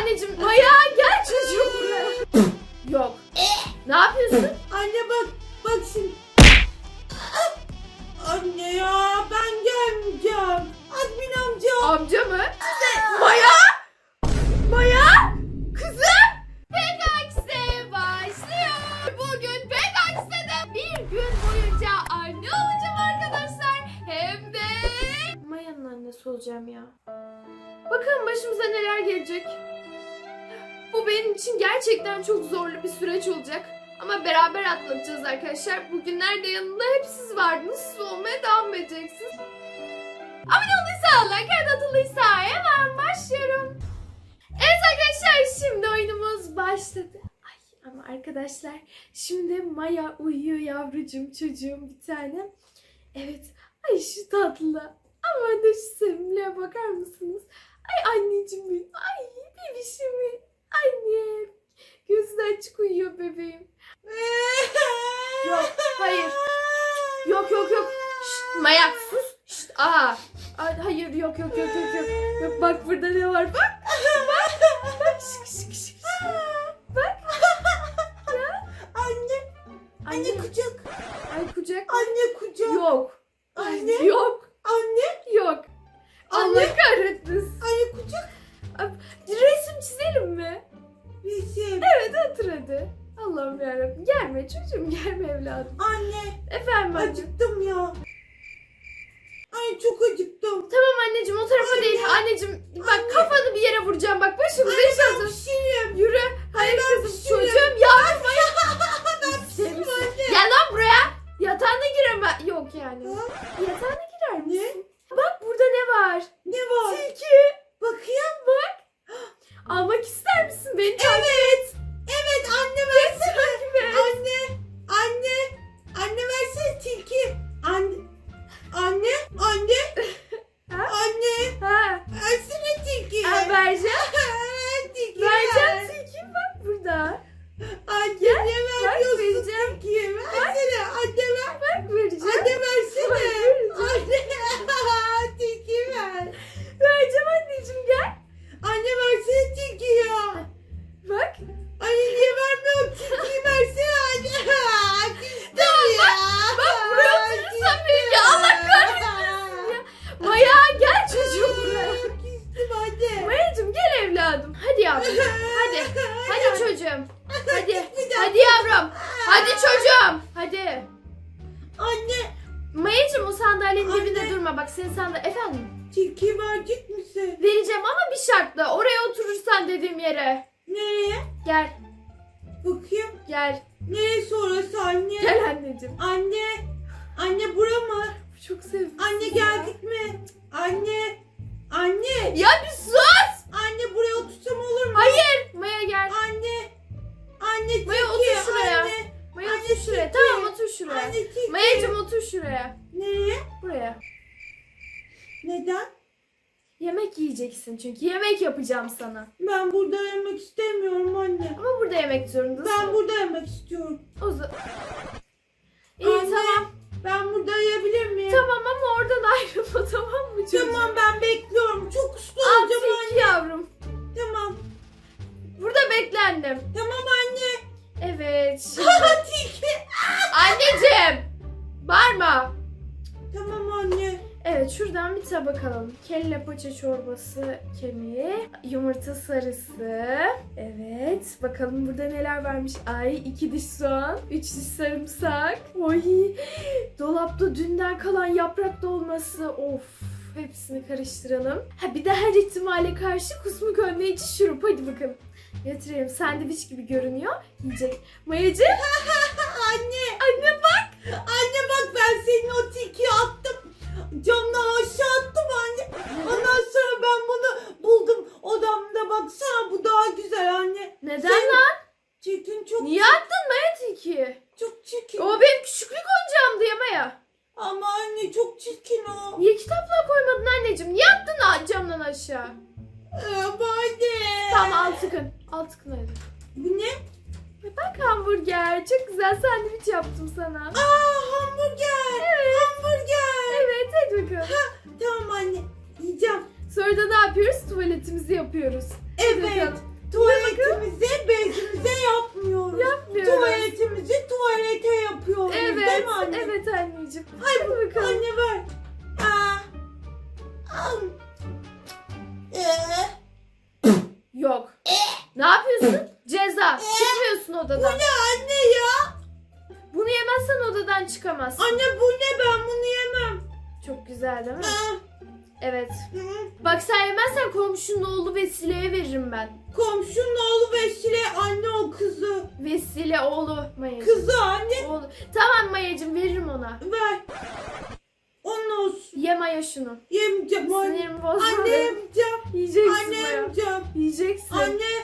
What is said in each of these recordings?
Anneciğim Maya başladı. Ay ama arkadaşlar şimdi Maya uyuyor yavrucum çocuğum bir tane. Evet ay şu tatlı. Ama da şu sevimliğe bakar mısınız? Ay anneciğim benim. Ay bebişim Anne. Gözü açık uyuyor bebeğim. Yok hayır. Yok yok yok. Şşt, Maya sus. Şşt, aa. Ay, hayır yok yok yok yok yok. Yok bak burada ne var bak. Bak. Bak şık şık şık. Anne. Anne Anne, kucak. ay kucak. Anne kucak. Yok. Anne. Yok. Anne. Yok. Allah kahretmesin. Anne kucak. Resim çizelim mi? Resim. Evet otur hadi. Allah'ım yarabbim. Gelme çocuğum gelme evladım. Anne. Efendim anne. Acıktım ya. Ay çok acıktım. Tamam anneciğim o tarafa Anne. değil. Anneciğim bak Anne. kafanı bir yere vuracağım bak başımıza Anne iş hazır. pişiririm. Yürü. Hayır ben kızım pişiririm. çocuğum yavrum hayır. Yatağına gireme. Yok yani. Yatağına girer misin? Bak burada ne var? Ne var? Tilki. Bakayım. Bak. Almak ister misin beni? Evet. Evet anne versene. Et. Anne. Anne. Anne versene tilki. Anne. Anne. Anne. Ha? Anne. Ha. Versene tilki. Ha, vereceğim. tilki Vereceğim ver. tilki bak burada. Anne Gel, niye Bak vermiyorsun vereceğim. tilkiyi? Versene. Anne ver. Bak vereceğim. Anne versene. Anne. Yiyeceksin çünkü. Yemek yapacağım sana. Ben burada yemek istemiyorum anne. Ama burada yemek zorundasın. Ben burada yemek istiyorum. O zaman... İyi Anne, tamam. Ben burada yiyebilir miyim? Tamam ama oradan ayrılma tamam mı çocuğum? Tamam ben bekliyorum. Çok uslu Al olacağım anne. yavrum. Tamam. Burada beklendim. Tamam anne. Evet. şimdi-. Anneciğim. Bağırma. Evet şuradan bir tabak alalım. Kelle paça çorbası kemiği, yumurta sarısı. Evet bakalım burada neler varmış. Ay iki diş soğan, üç diş sarımsak. Oy dolapta dünden kalan yaprak dolması. Of hepsini karıştıralım. Ha bir de her ihtimale karşı kusmuk önleyici şurup. Hadi bakalım. Yatırayım. Sandviç gibi görünüyor. Yiyecek. Mayacığım. Anne. Anne bak. Anne bak ben senin o tilkiyi attım. Camdan aşağı attım anne. Ondan sonra ben bunu buldum odamda. Baksana bu daha güzel anne. Neden Sen- lan? Çirkin çok Niye attın Maya tilkiyi? çok çirkin. O benim küçüklük oyuncağımdı ya Maya. Ama anne çok çirkin o. Niye kitaplığa koymadın anneciğim? Niye attın camdan aşağı? Ama anne. Tamam al tıkın. Al tıkın hadi. Bu ne? Bak hamburger. Çok güzel sandviç yaptım sana. Aa hamburger. Evet. Tamam Yiyeceksin. Anne.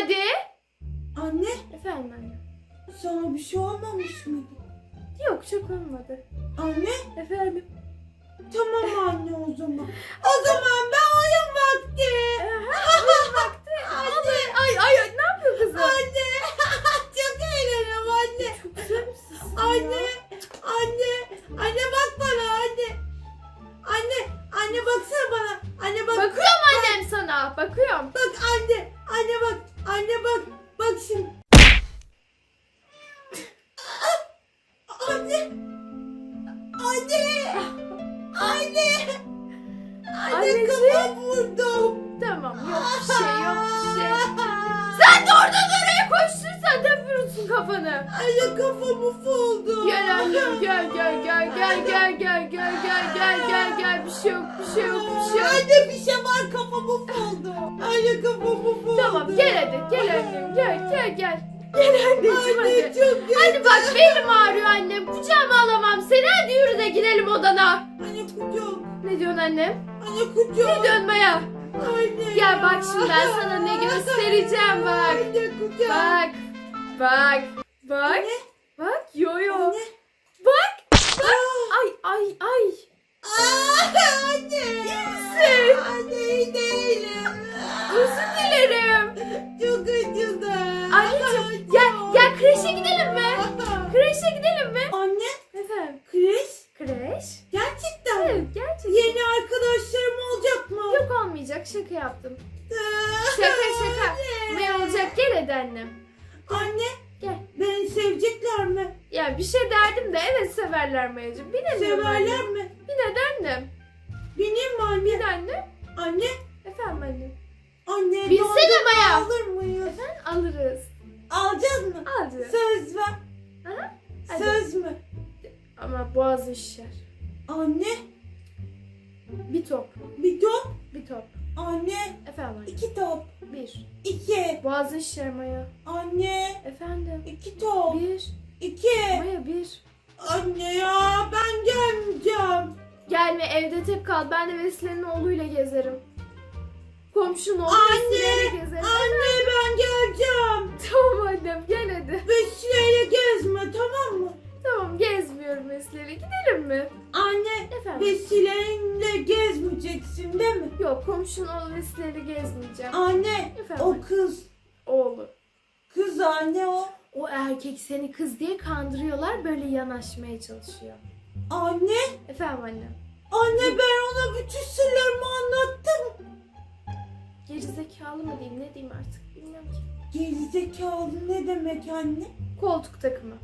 Hadi. Anne Efendim anne. sana bir şey olmamış mıydı? Yok çok olmadı. Anne Efendim. tamam anne o zaman. O zaman ben oyun vakti. Anne. Ay ay ay ne yapıyor kızım? Anne. Çok eğleniyorum anne. Çok güzel misin Anne. ya? Anne. Anne bak bana anne. Anne. Anne baksana bana. Anne bak. Bakıyorum annem sana. Bakıyorum. Bak anne. Anne bak. Anne bak. Bak şimdi. Anne. Anne. Anne. Anne Anneciğim. kafam vurdum. Tamam yok bir şey yok bir şey. Sen de oradan oraya koştur sen de vurursun kafanı. Anne kafamı oldu. Gel annem gel gel gel gel gel gel gel gel gel gel gel bir şey yok bir şey yok bir şey yok. Anne bir şey var kafamı oldu. Anne kafamı oldu. Tamam gel hadi gel annem gel gel gel. Gel anneciğim Anne hadi. çok kötü. Hadi bak belim ağrıyor annem kucağıma alamam seni hadi yürü de gidelim odana. Anne kucağım. Ne diyorsun annem? Anne kucağım. Ne diyorsun Maya? Anne. Gel bak şimdi ben sana ne göstereceğim bak. Anne kucağım. Bak. Bak. Bak. Anne. Bak. Yo yo. Anne. Bak. Aa. Ay ay ay. Aa, anne. misin? Anne iyi değilim. Özür dilerim. Çok acıdı. Anneciğim gel gel kreşe gidelim mi? Kreşe gidelim mi? Anne. Efendim. Kreş. Kreş? Gerçekten. Evet gerçekten. Yeni arkadaşlarım olmayacak şaka yaptım. Aa, Şaka şaka. anne. Ne olacak gel hadi annem. Anne. Gel. Beni sevecekler mi? Ya bir şey derdim de evet severler Mayacığım. Binemiyorum Severler annem. mi? Bin hadi annem. Bineyim mi Bin anne? anne. Anne. Efendim annem. Anne. Binsene dondurma Maya. Alır mıyız? Efendim alırız. Alacağız mı? Alırız. Söz ver. Aha, hadi. Söz mü? Ama boğazın şişer. Anne. Bir top. Bir top. Bir top. Anne. Efendim anne. iki top. Bir. İki. Boğazın şişer Maya. Anne. Efendim. iki top. Bir. İki. Maya bir. Anne ya ben gelmeyeceğim. Gelme evde tek kal. Ben de Vesile'nin oğluyla gezerim. Komşunun oğlu Anne, Vesile'yle gezerim. Anne ben geleceğim. Tamam annem gel hadi. Vesileyle gezme tamam mı? Tamam gezmiyorum Vesile'yle. Gidelim mi? Anne Efendim. Vesileyle gezmeyeceksin değil mi? Yok komşunun oğlu Vesile'yle gezmeyeceğim. Anne Efendim. o kız. Oğlu. Kız anne o. O erkek seni kız diye kandırıyorlar. Böyle yanaşmaya çalışıyor. Anne. Efendim annem. Anne ben ona bütün sırlarımı anlattım. Gerizekalı mı diyeyim ne diyeyim artık bilmiyorum ki. Gerizekalı ne demek anne? Koltuk takımı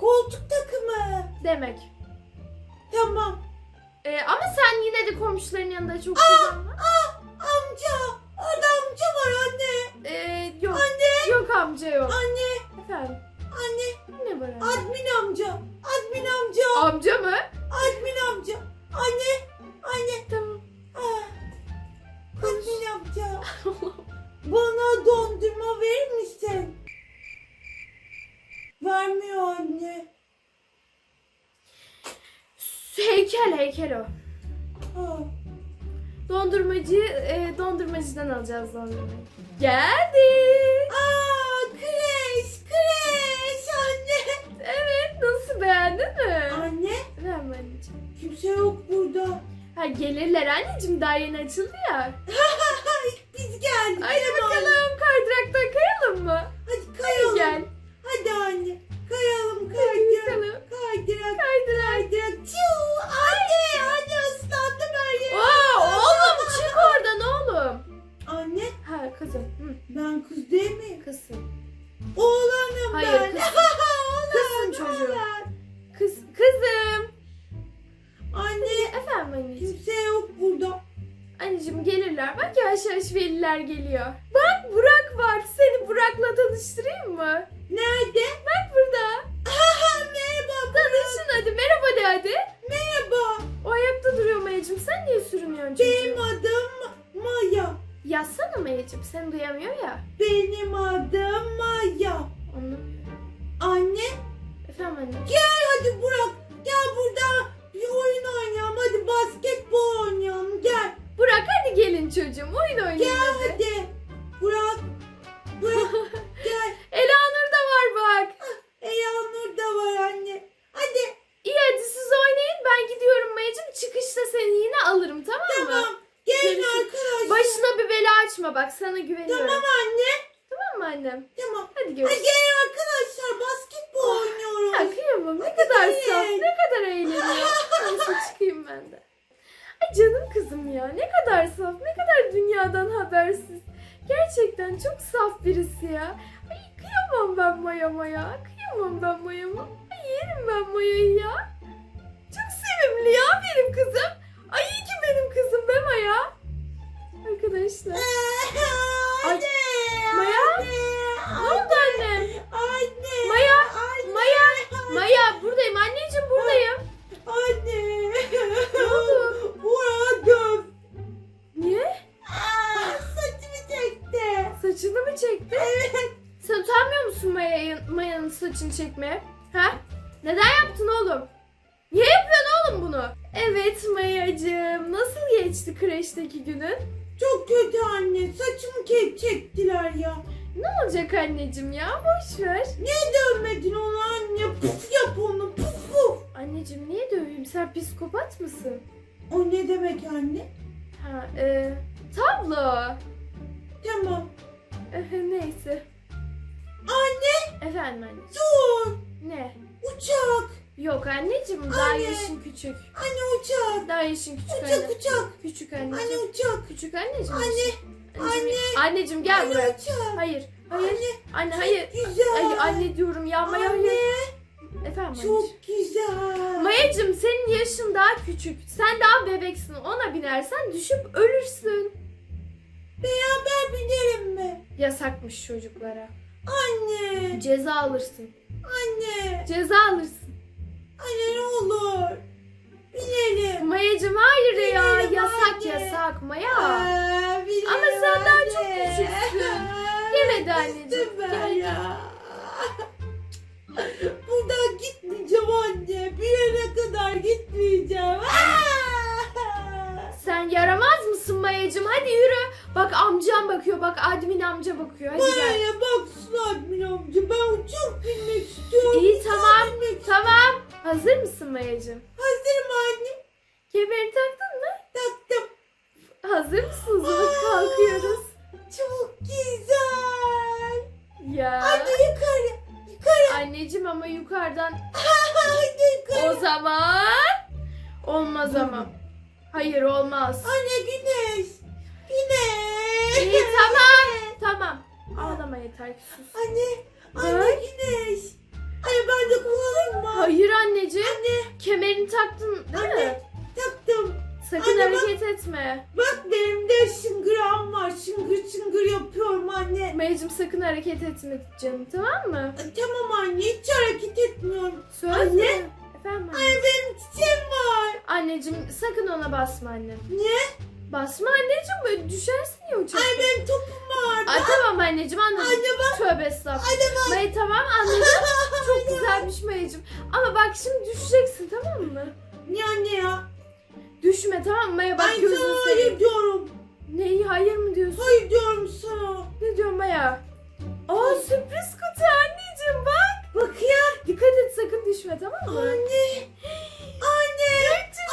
Koltuk takımı. demek. Tamam. Ee, ama sen yine de komşuların yanında çok ah, kullanma. Ah amca. Orada amca var anne. Ee, yok. Anne. Yok amca yok. Anne. Efendim. Anne. Ne var anne? Admin amca. Admin amca. Amca mı? Admin amca. Anne. Anne. Tamam. Ah. Admin amca. Bana dondurma verir misin? Vermiyor anne heykel heykel o. Dondurmacı e, dondurmacıdan alacağız dondurmayı. Geldi. Aa, kreş, kreş anne. Evet nasıl beğendin mi? Anne, Ver mi anneciğim? kimse yok burada. Ha gelirler anneciğim daha yeni açıldı ya. Biz geldik. Hadi Gel anne. bakalım kaydıraktan kayalım mı? Hadi kayalım. Gel. Hadi anne. Kayalım, Hadi kaydırak. bakalım. Kaydırak, Kaydırak. Çocuğum. Oyun oynayın Maya'nın Yok anneciğim daha Anne. yaşın küçük. Anne uçak. Daha yaşın küçük Uçak anne. uçak. Küçük Anne anneciğim. uçak. Küçük anneciğim. Anne. Anneciğim, Anneciğim gel Anne buraya. uçak. Hayır. Hayır. Anne. Anne hayır. Güzel. Ay anne diyorum ya Maya Anne. hayır. Efendim anneciğim. Çok güzel. Mayacım senin yaşın daha küçük. Sen daha bebeksin. Ona binersen düşüp ölürsün. Beraber binelim mi? Yasakmış çocuklara. Anne. Ceza alırsın. Anne. Ceza alırsın. Ne olur. Binelim. Mayacım hayır ya. Binelim Yasak anne. yasak Maya. Binelim Ama sen daha anne. çok küçüksün. Hadi anneciğim, Süper gel. ya. Buradan gitmeyeceğim anne. Bir yere kadar gitmeyeceğim. Sen yaramaz mısın Mayacım? Hadi yürü. Bak amcam bakıyor. Bak admin amca bakıyor. Hadi gel. Baksın admin amca. Ben uçak binmek istiyorum. İyi, uçağa tamam. binmek Tamam. Hazır mısın Mayacım? Hazırım anne. Kemerini taktın mı? Taktım. Hazır mısınız? Hadi kalkıyoruz. Çok güzel. Ya. Hadi yukarı. Yukarı. Anneciğim ama yukarıdan Hadi yukarı. o zaman olmaz ama. Hayır olmaz. Anne güneş. Güneş. İyi tamam. Tamam. Ağlama yeter ki sus. Anne. Anne güneş. Anne ben de kullanayım mı? Hayır anneciğim. Anne. Kemerini taktın değil mi? Anne. Taktım. Sakın Anne, bak- hareket etme. Bak benim de şıngıram var. Şıngır şıngır yapıyorum anne. Mayacım sakın hareket etme canım tamam mı? Ay, Tamam anne hiç hareket etmiyorum. Söz Anne. Efendim anne. Anne benim çiçeğim var. Anneciğim sakın ona basma annem. Niye? Basma anneciğim böyle düşersin ya uçakta. Benim topum var. Ay tamam anneciğim anladım. Anne bak. Tövbe estağfurullah. Anne bak. Maya tamam anladım. Çok güzelmiş Mayacım. Ama bak şimdi düşeceksin tamam mı? Niye anne ya? Düşme tamam mı Maya bak Ay gözünü sana hayır diyorum. Neyi hayır mı diyorsun? Hayır diyorum sana. Ne diyorum Maya? Aa sürpriz kutu anneciğim bak. Bakayım. Dikkat et sakın düşme tamam mı? Anne. Anne. 300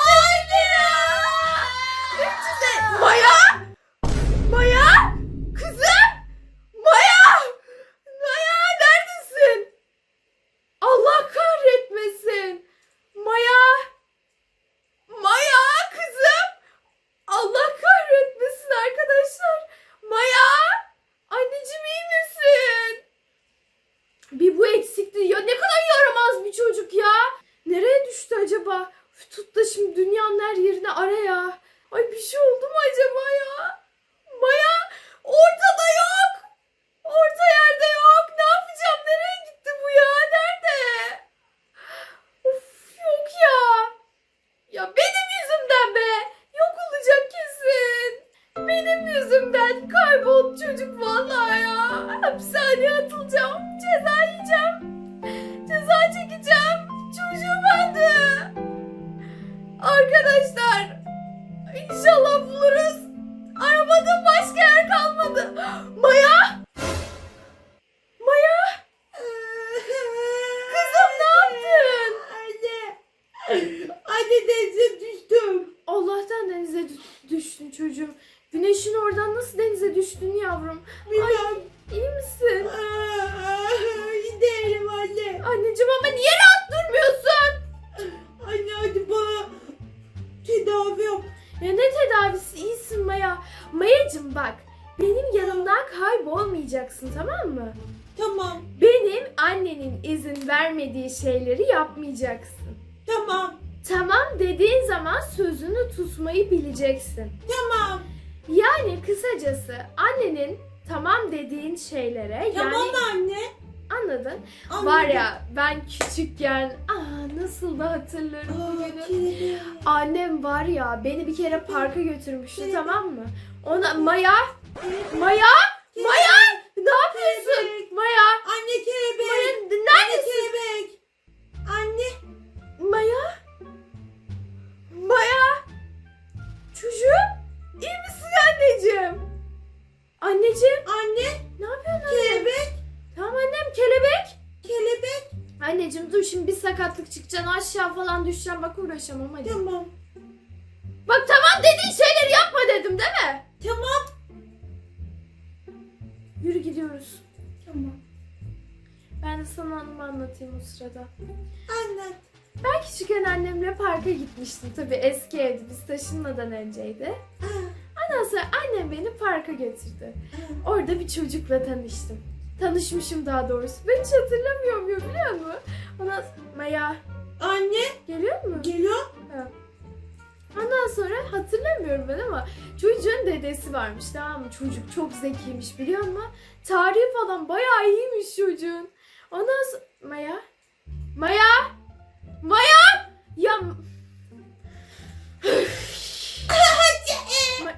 Maya! Kızım! Maya! Maya neredesin? Allah kahretmesin. Maya! Maya kızım! Allah kahretmesin arkadaşlar. Maya! Anneciğim iyi misin? Bir bu eksikti. Ya ne kadar yaramaz bir çocuk ya. Nereye düştü acaba? Tut da şimdi dünyanın her yerine ara ya. Arkadaşlar inşallah buluruz. Kısacası annenin tamam dediğin şeylere Tamam yani anne. anladın. Anladım. Var ya ben küçükken aa nasıl da hatırlarım Aa, bugünü. Annem var ya beni bir kere parka götürmüştü Evet. tamam mı? Ona Maya. Maya Maya ne yapıyorsun? Maya Anne kelebek. Maya neredesin? Anneciğim Anne. ne yapıyorsun annem? Kelebek. Tamam annem kelebek. Kelebek. Anneciğim dur şimdi bir sakatlık çıkacaksın aşağı falan düşeceğim bak uğraşamam hadi. Tamam. Bak tamam dediğin şeyleri yapma dedim değil mi? Tamam. Yürü gidiyoruz. Tamam. Ben de sana anımı anlatayım o sırada. Anne. Ben küçükken annemle parka gitmiştim. Tabii eski evdi. Biz taşınmadan önceydi. Aa, sonra annem beni parka götürdü. Orada bir çocukla tanıştım. Tanışmışım daha doğrusu. Ben hiç hatırlamıyorum ya biliyor musun? Sonra Maya Anne. geliyor mu? Geliyor. Ondan sonra hatırlamıyorum ben ama çocuğun dedesi varmış tamam mı? Çocuk çok zekiymiş biliyor musun? Tarihi falan bayağı iyiymiş çocuğun. Ondan sonra... Maya? Maya? Maya? Ya... Ma-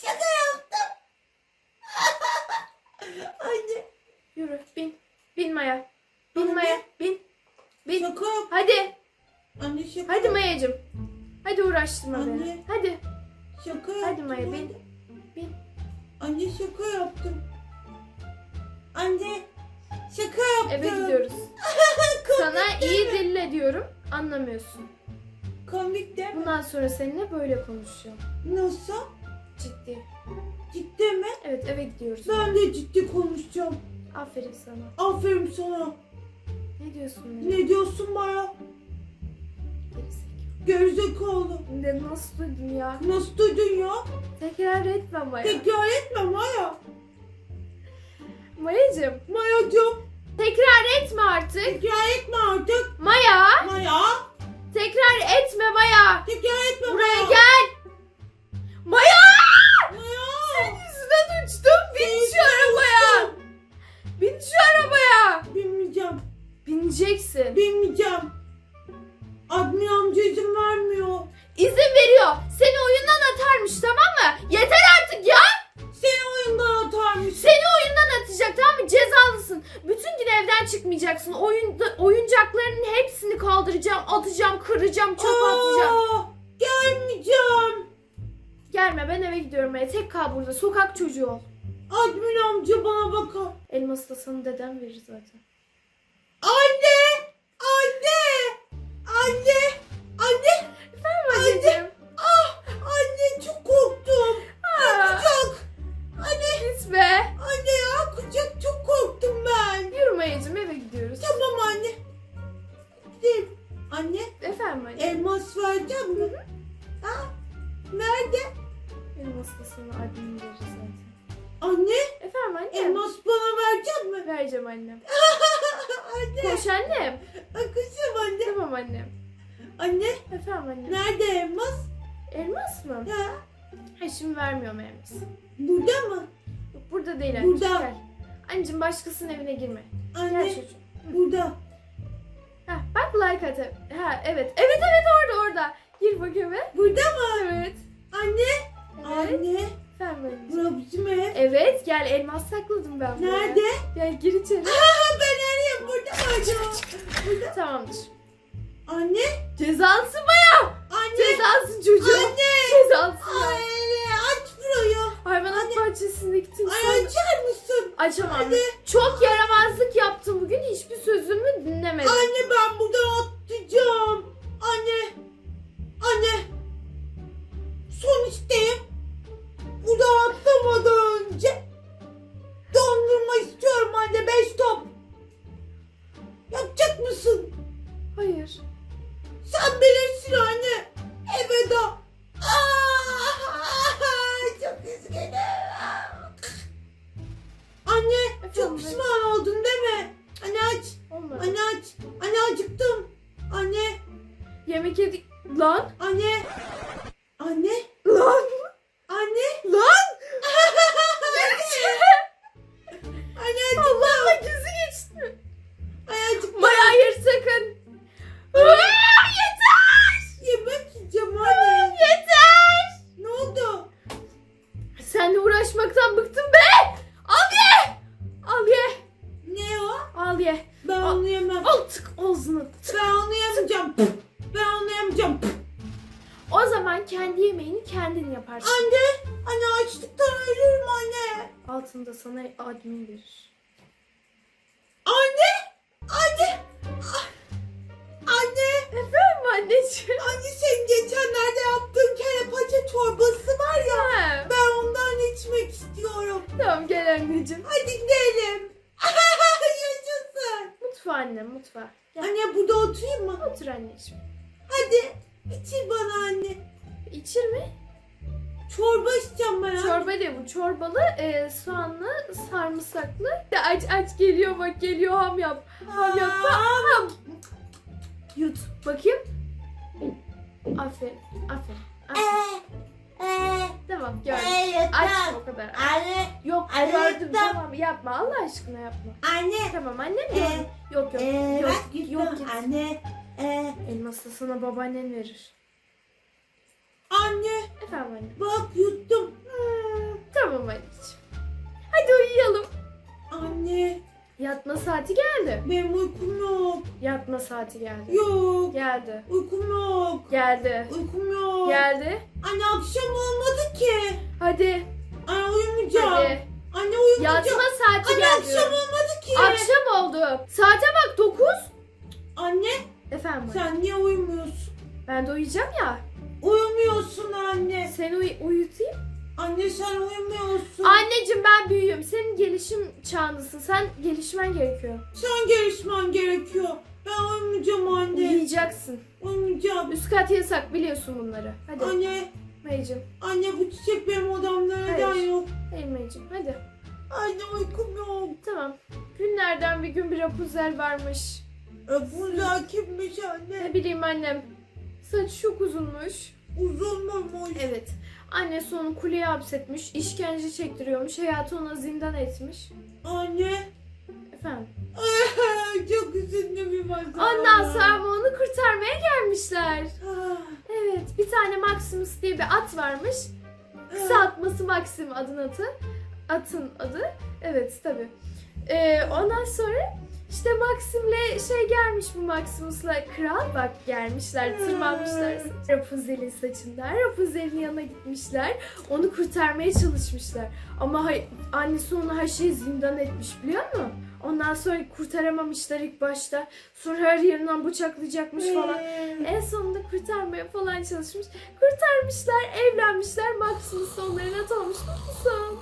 Şaka yaptım. Anne. Yürü bin. Bin Maya. Bin. Maya. Bin. Bin. Yap. Hadi. Anne şaka Hadi. Maya'cığım. Hadi uğraştırma beni. Anne. Hadi. Şaka Hadi yaptım. Maya, anne. bin. Bin. Anne şaka yaptım. Anne. Şaka yaptım. Eve gidiyoruz. Sana iyi dille diyorum. Anlamıyorsun. Komik değil mi? Bundan sonra seninle böyle konuşacağım. Nasıl? Ciddi. Ciddi mi? Evet eve gidiyoruz. Ben de ciddi konuşacağım. Aferin sana. Aferin sana. Ne diyorsun? Ne? Ne diyorsun bana? Gerizekalı. Ne nasıl duydun ya? Nasıl duydun ya? Tekrar etme Maya. Tekrar etme Maya. Maya'cığım Mayacığım. tekrar etme artık. Tekrar etme artık. Maya Maya. tekrar etme Maya. Sana evine girme. Gel Anne çocuğum. burada. Ha, bak like at. Ha evet. Evet evet orada orada. Gir bak eve. Burada mı? Evet. Anne. Evet. Anne. Efendim anneciğim. Bura bizim ev. Evet gel elmas sakladım ben buraya. Nerede? Gel gir içeri. Aa, ben arayayım burada mı acaba? Tamamdır. Anne. Cezalısın baya. Anne. Cezalısın çocuğum. Anne. Cezalısın. ya. Hayvanat bahçesindeki Ay timsah. açar mısın? Açamam. Anne. Çok yaramazlık yaptım bugün. Hiçbir sözümü dinlemedin. Anne ben buradan atlayacağım. Anne. Anne. Son isteğim. Buradan atlamadan önce dondurma istiyorum anne. Beş top. Yapacak mısın? Hayır. Sen bilirsin anne. Elveda. Aa, çok üzgünüm. Anne çok pişman oldun değil mi? Anne aç. Olmadı. Anne aç. Anne acıktım. Anne. Yemek yedik. Lan. Anne. Anne. Lan. Gel anneciğim. Hadi gidelim. Yaşasın. Mutfağa annem mutfağa. Gel. Anne burada oturayım mı? Otur anneciğim. Hadi. İçir bana anne. İçir mi? Çorba içeceğim ben anne. Çorba değil bu. Çorbalı, e, soğanlı, sarımsaklı. De aç aç geliyor bak geliyor ham yap. Ham yap. Aa, Ham. Yut. Bakayım. Aferin. Aferin. aferin. Ee, Tamam gördüm. Aç o kadar. Anne. Yok Anne, gördüm tamam. tamam yapma Allah aşkına yapma. Anne. Tamam annem Ee, gördüm. Yok yok. Ee, yok, bak yok git. Anne. Ee, Elması sana babaannen verir. anne. Efendim anne. Bak yuttum. Hmm. Tamam anneciğim. Hadi uyuyalım. Anne. Yatma saati geldi. Benim uykum yok. Yatma saati geldi. Yok. Geldi. Uykum yok. Geldi. Uykum yok. Geldi. Anne akşam olmadı ki. Hadi. Anne uyumayacağım. Hadi. Anne uyumayacağım. Yatma saati Anne geldi. akşam olmadı ki. Akşam oldu. Saate bak 9. Anne Efendim anne. sen niye uyumuyorsun? Ben de uyuyacağım ya. Uyumuyorsun anne. Seni uy- uyutayım. Anne sen uyumuyorsun. Anneciğim ben büyüğüm. Senin gelişim çağındasın. Sen gelişmen gerekiyor. Sen gelişmen gerekiyor. Ben uyumayacağım anne. Uyuyacaksın. Uyumayacağım. Üst kat yasak biliyorsun bunları. Hadi. Anne, Mayıcığım. anne bu çiçek benim odamda neden Hayır. yok? Hayır Mayıcığım hadi. Anne uykum yok. Tamam. Günlerden bir gün bir Rapunzel varmış. Rapunzel kimmiş anne? Ne bileyim annem. Saçı çok uzunmuş. Uzun muymuş? Evet. Annesi onu kuleye hapsetmiş. işkence çektiriyormuş. Hayatı ona zindan etmiş. Anne. Efendim. Çok üzüldüm bir masal. Ondan sonra onu kurtarmaya gelmişler. Ah, Evet. Bir tane Maximus diye bir at varmış. ah. Kısaltması Maxim adın atı. Atın adı. Evet tabi. ondan sonra İşte Maxim'le şey gelmiş bu Maximus'la kral bak gelmişler tırmanmışlar. Rapunzel'in saçından Rapunzel'in yanına gitmişler onu kurtarmaya çalışmışlar. Ama hay- annesi onu her şeyi zindan etmiş biliyor musun? Ondan sonra kurtaramamışlar ilk başta. Sonra her yerinden bıçaklayacakmış falan. En sonunda kurtarmaya falan çalışmış. Kurtarmışlar evlenmişler. Maximus onların at olmuş. Mutlu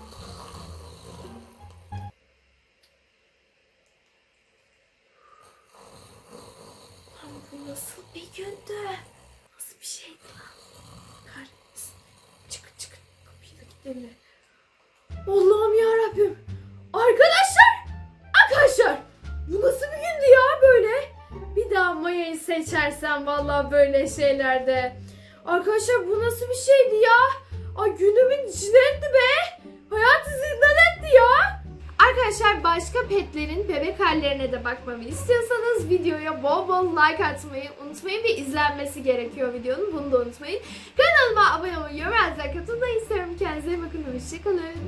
Seçersem vallahi böyle şeylerde. Arkadaşlar bu nasıl bir şeydi ya? Ay günümün içine etti be. Hayatı zindan etti ya. Arkadaşlar başka petlerin bebek hallerine de bakmamı istiyorsanız videoya bol bol like atmayı unutmayın ve izlenmesi gerekiyor videonun. Bunu da unutmayın. Kanalıma abone olmayı, yorum yazmayı, katılmayı istiyorum. Kendinize iyi bakın. Hoşçakalın.